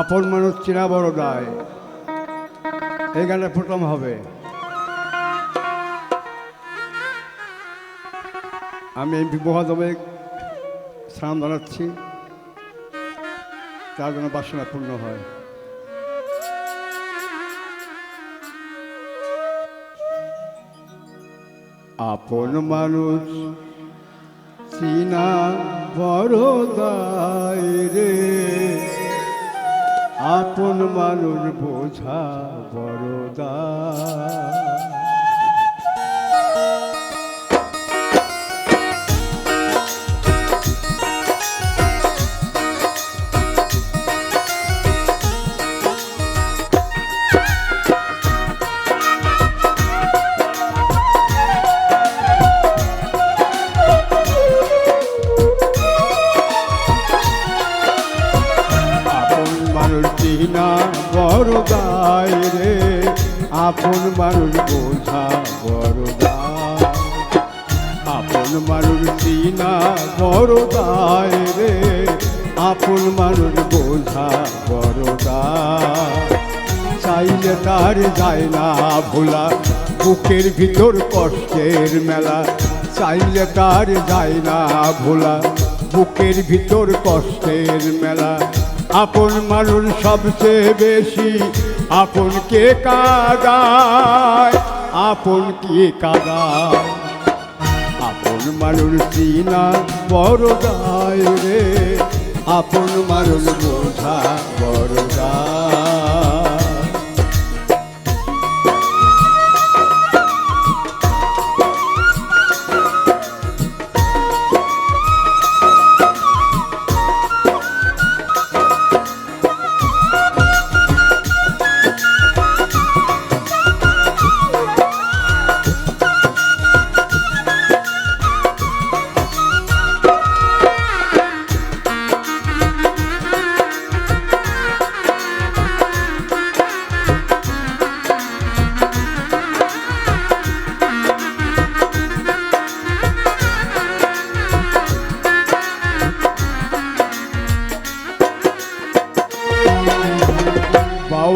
আপন মানুষ চেনা বড় দায়। এই গানটা প্রথম হবে। আমি এমপি মহাদমে সালাম জানাচ্ছি। তার জন্য বাসনা পূর্ণ হয়। আপন মানুষ চীনা বড় দায় রে। আপন মানুষ বোঝা বড় মানুষ চিনা বড় দায় রে, আপন মানুষ বোঝা বড় আপন মানুষ চিনা বড় দায় রে, আপন মানুষ বোঝা বড় চাইলে তার যায় না ভোলা, বুকের ভিতর কষ্টের মেলা। চাইলে তার যায় না ভোলা, বুকের ভিতর কষ্টের মেলা। আপন মানুষ সবচেয়ে বেশি। আপন কে কাদায়? আপন কে কাদায়? আপন মানুষ চিনা বড় গায় রে। আপন মানুষ বোঝা বড় দায়।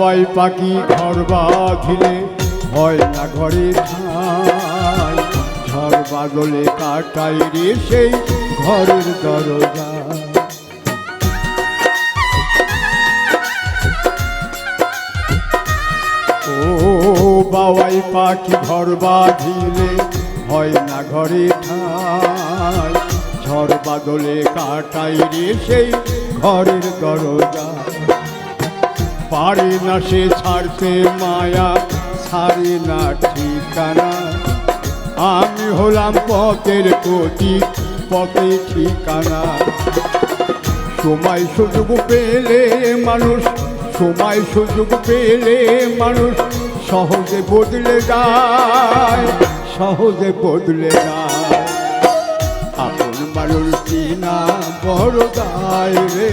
বাবাই পাখি ঘর বাঁধিলে হয় না ঘরে ঝড় বাদলে কাটাই রে সেই ঘরের দরজা। ও বাবাই পাখি ঘর বাঁধিলে হয় না ঘরে ঝড় বাদলে কাটাই রে সেই ঘরের দরজা। পারে না সে ছাড়তে মায়া, ছাড়ে না ঠিকানা। আমি হলাম পথের কচি পথে ঠিকানা। সময় সুযোগ পেলে মানুষ, সময় সুযোগ পেলে মানুষ সহজে বদলে যায়, সহজে বদলে যায়। আপন মানুষ চিনা বড় দায় রে।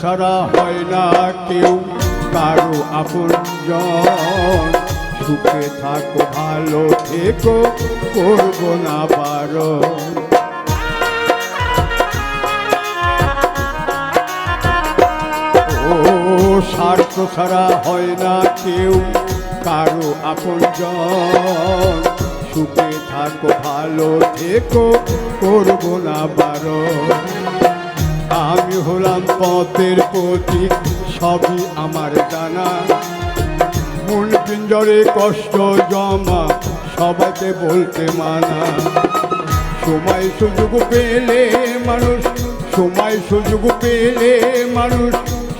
ছাড়া হয় না কেউ। কারও আপন সুখে থাকো, ভালো থেকো, করব না ও, স্বার্থ ছাড়া হয় না কেউ। কারও আপন সুখে থাকো, ভালো থেকো, করব না বারো আমি হলাম পথের প্রতীক, সবই আমার জানা। মন পিঞ্জরে কষ্ট জমা, সবাইকে বলতে মানা। সময় সুযোগ পেলে মানুষ, সময় সুযোগ পেলে মানুষ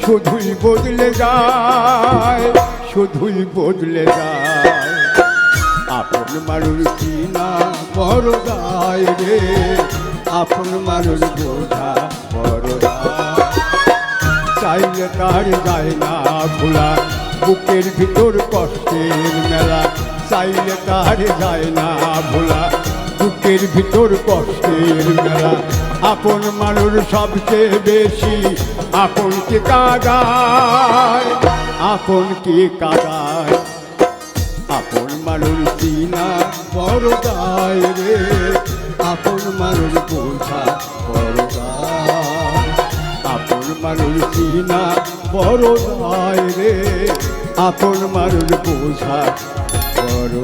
শুধুই বদলে যায়, শুধুই বদলে যায়। আপন মানুষ কি না বড় দায় রে? আপন মানুষ বোঝা বড় চাইলে তার যায় না ভোলা, বুকের ভিতর কষ্টের মেলা। চাইলে তার যায় না ভোলা, বুকের ভিতর কষ্টের মেলা। আপন মানুষ সবচেয়ে বেশি আপন কি কাগায় আপন কি কাগায় আপন মানুষ চিনা বড় দায় রে। বড় রে আপন মানুষ বোঝা বড়